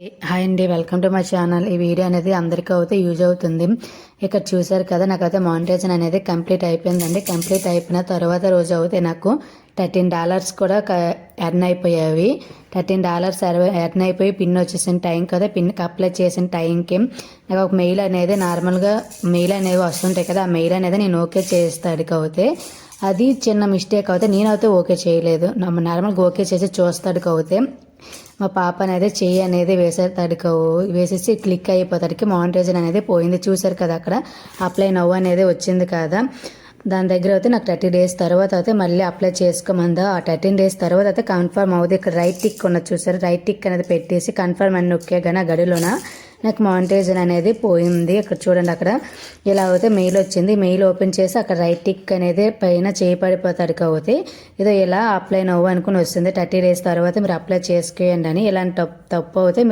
Hi అండి welcome to my channel. ఈ video అనేది అందరికీ అయితే యూజ్ అవుతుంది. ఇక్కడ చూసారు కదా నాకైతే మానిటైజన్ అనేది కంప్లీట్ అయిపోయిందండి. కంప్లీట్ అయిపోయిన తర్వాత రోజు అయితే నాకు థర్టీన్ డాలర్స్ కూడా ఎర్న్ అయిపోయాయి. థర్టీన్ డాలర్స్ ఎర్న్ అయిపోయి పిన్ వచ్చేసిన టైం కదా పిన్కి అప్లై చేసిన టైంకి నాకు ఒక మెయిల్ అనేది నార్మల్గా మెయిల్ అనేవి వస్తుంటాయి కదా ఆ మెయిల్ అనేది నేను ఓకే చేస్తాడు కాకపోతే అది చిన్న మిస్టేక్ అవుతే నేనైతే ఓకే చేయలేదు. నార్మల్గా ఓకే చేసి చూస్తాడు కాకపోతే మా పాప అనేది చెయ్యి అనేది వేసేస్తాడు వేసేసి క్లిక్ అయిపోతాడికి మానిటైజర్ అనేది పోయింది. చూసారు కదా అక్కడ? అప్లై నవ్వు అనేది వచ్చింది కదా? దాని దగ్గర అయితే నాకు థర్టీ డేస్ తర్వాత అయితే మళ్ళీ అప్లై చేసుకోమందా? ఆ థర్టీన్ డేస్ తర్వాత అయితే కన్ఫర్మ్ అవుతుంది ఇక్కడ రైట్ టిక్ ఉన్నది చూసారు రైట్ టిక్ అనేది పెట్టేసి కన్ఫర్మ్ అని నొక్కే కానీ ఆ గడిలోన? నాకు మానిటైజర్ అనేది పోయింది. అక్కడ చూడండి అక్కడ ఇలా అయితే మెయిల్ వచ్చింది. మెయిల్ ఓపెన్ చేసి అక్కడ రైట్ టిక్ అనేది పైన చేయబడిపోతాడు కాబట్టి ఇదో ఇలా అప్లై నవ్వు అనుకుని వస్తుంది. థర్టీ డేస్ తర్వాత మీరు అప్లై చేసుకోండి అని. ఇలాంటి తప్పు తప్పు అయితే